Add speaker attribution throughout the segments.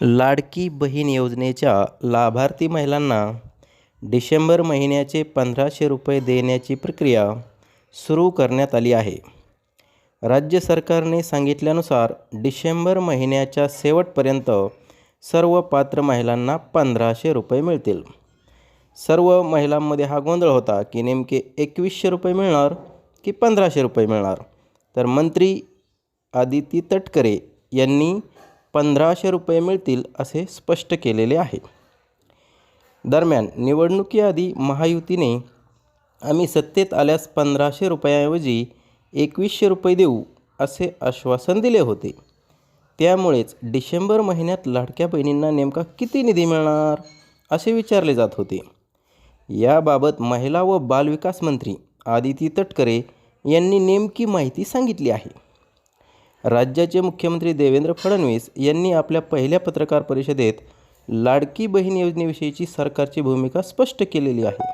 Speaker 1: लाडकी बहीण योजनेच्या लाभार्थी महिलांना डिसेंबर महिन्याचे पंधराशे रुपये देण्याची प्रक्रिया सुरू करण्यात आली आहे. राज्य सरकारने सांगितल्यानुसार डिसेंबर महिन्याच्या शेवटपर्यंत सर्व पात्र महिलांना पंधराशे रुपये मिळतील. सर्व महिलांमध्ये हा गोंधळ होता की नेमके एकवीसशे रुपये मिळणार की पंधराशे रुपये मिळणार? तर मंत्री आदिती तटकरे यांनी पंधराशे रुपये मिळतील असे स्पष्ट केलेले आहे. दरम्यान निवडणुकीआधी महायुतीने आम्ही सत्तेत आल्यास पंधराशे रुपयाऐवजी एकवीसशे रुपये देऊ असे आश्वासन दिले होते. त्यामुळेच डिसेंबर महिन्यात लाडक्या बहिणींना नेमका किती निधी मिळणार असे विचारले जात होते. याबाबत महिला व बालविकास मंत्री आदिती तटकरे यांनी नेमकी माहिती सांगितली आहे. राज्याचे मुख्यमंत्री देवेंद्र फडणवीस यांनी आपल्या पहिल्या पत्रकार परिषदेत लाडकी बहीण योजनेविषयीची सरकारची भूमिका स्पष्ट केलेली आहे.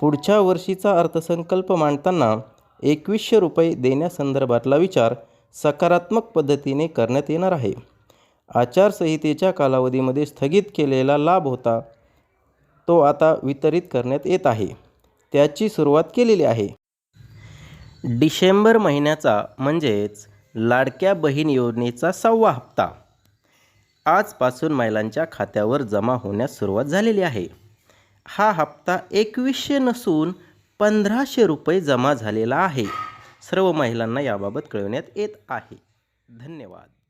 Speaker 1: पुढच्या वर्षीचा अर्थसंकल्प मांडताना एकवीसशे रुपये देण्यासंदर्भातला विचार सकारात्मक पद्धतीने करण्यात येणार आहे. आचारसंहितेच्या कालावधीमध्ये स्थगित केलेला लाभ होता तो आता वितरित करण्यात येत आहे. त्याची सुरुवात केलेली आहे. डिसेंबर महिन्याचा म्हणजेच लाडक्या बहीण योजनेचा सहावा हप्ता. आजपासून महिलांच्या खात्यावर जमा होण्यास सुरुवात झालेली आहे. हा हप्ता एकवीसशे नसून पंधराशे रुपये जमा झालेला आहे. सर्व महिलांना याबाबत कळवण्यात येत आहे. धन्यवाद.